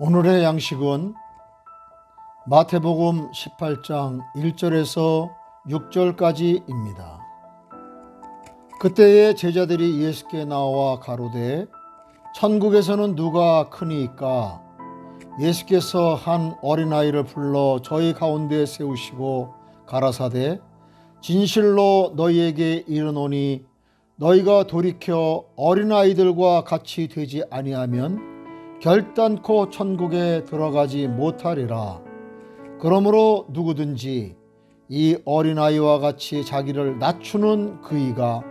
오늘의 양식은 마태복음 18장 1절에서 6절까지입니다. 그때에 제자들이 예수께 나와 가로되 천국에서는 누가 크니까 예수께서 한 어린아이를 불러 저희 가운데 세우시고 가라사대 진실로 너희에게 이르노니 너희가 돌이켜 어린아이들과 같이 되지 아니하면 결단코 천국에 들어가지 못하리라. 그러므로 누구든지 이 어린아이와 같이 자기를 낮추는 그이가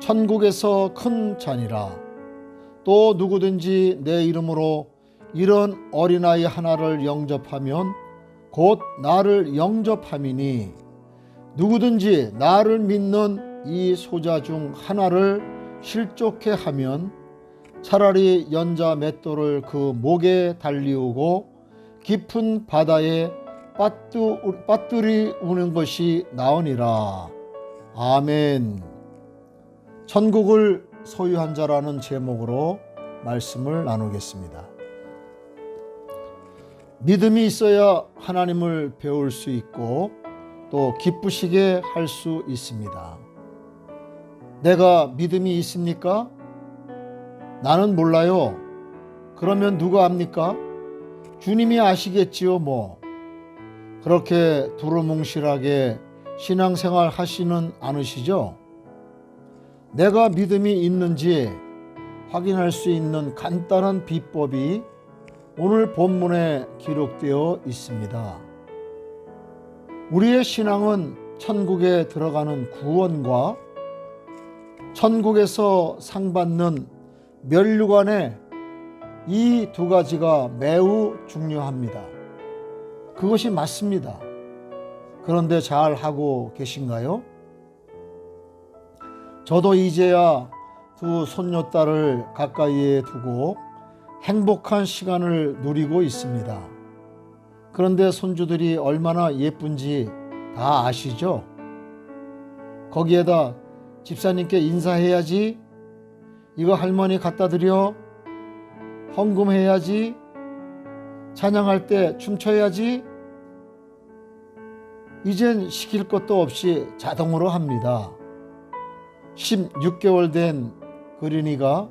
천국에서 큰 자니라. 또 누구든지 내 이름으로 이런 어린아이 하나를 영접하면 곧 나를 영접함이니 누구든지 나를 믿는 이 소자 중 하나를 실족해 하면 차라리 연자 맷돌을 그 목에 달리우고 깊은 바다에 빠뚜, 빠뚜리 우는 것이 나으니라. 아멘. 천국을 소유한 자라는 제목으로 말씀을 나누겠습니다. 믿음이 있어야 하나님을 배울 수 있고 또 기쁘시게 할 수 있습니다. 내가 믿음이 있습니까? 나는 몰라요. 그러면 누가 압니까? 주님이 아시겠지요, 뭐. 그렇게 두루뭉실하게 신앙생활 하시는 않으시죠? 내가 믿음이 있는지 확인할 수 있는 간단한 비법이 오늘 본문에 기록되어 있습니다. 우리의 신앙은 천국에 들어가는 구원과 천국에서 상 받는 멸류관의 이두 가지가 매우 중요합니다. 그것이 맞습니다. 그런데 잘 하고 계신가요? 저도 이제야 두 손녀딸을 가까이에 두고 행복한 시간을 누리고 있습니다. 그런데 손주들이 얼마나 예쁜지 다 아시죠? 거기에다 집사님께 인사해야지. 이거 할머니 갖다 드려. 헌금해야지. 찬양할 때 춤춰야지. 이젠 시킬 것도 없이 자동으로 합니다. 16개월 된 그린이가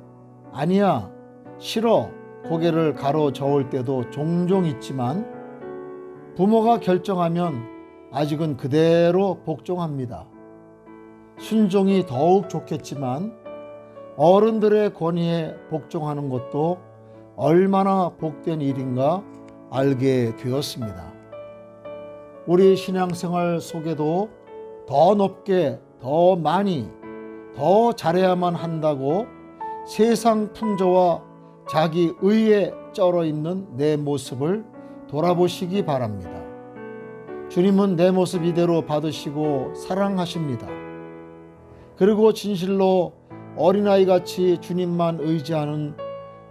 아니야, 싫어. 고개를 가로 저을 때도 종종 있지만 부모가 결정하면 아직은 그대로 복종합니다. 순종이 더욱 좋겠지만 어른들의 권위에 복종하는 것도 얼마나 복된 일인가 알게 되었습니다. 우리 신앙생활 속에도 더 높게, 더 많이, 더 잘해야만 한다고 세상 풍조와 자기 의에 쩔어 있는 내 모습을 돌아보시기 바랍니다. 주님은 내 모습 이대로 받으시고 사랑하십니다. 그리고 진실로 어린아이 같이 주님만 의지하는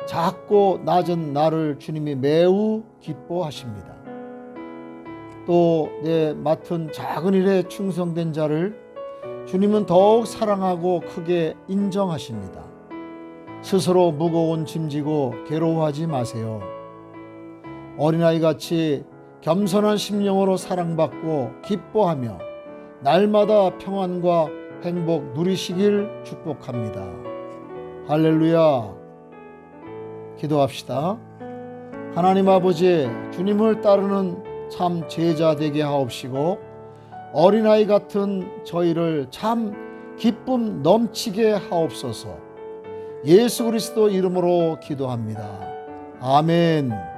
작고 낮은 나를 주님이 매우 기뻐하십니다. 또 내 맡은 작은 일에 충성된 자를 주님은 더욱 사랑하고 크게 인정하십니다. 스스로 무거운 짐지고 괴로워하지 마세요. 어린아이 같이 겸손한 심령으로 사랑받고 기뻐하며 날마다 평안과 행복 누리시길 축복합니다. 할렐루야. 기도합시다. 하나님 아버지, 주님을 따르는 참 제자 되게 하옵시고 어린아이 같은 저희를 참 기쁨 넘치게 하옵소서. 예수 그리스도 이름으로 기도합니다. 아멘.